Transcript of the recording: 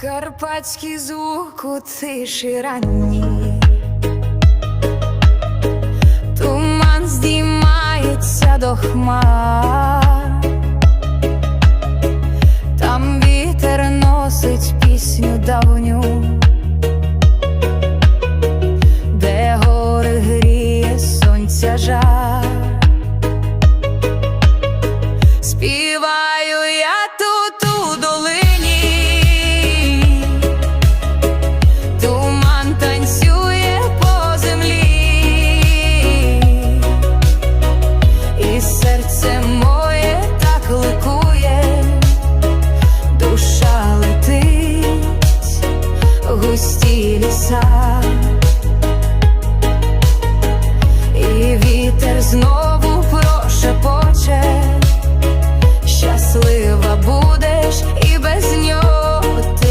Карпатський звук у тиші ранній. Туман здіймається до хмар. Там вітер носить серце моє так ликує, душа летить, густі ліса, і вітер знов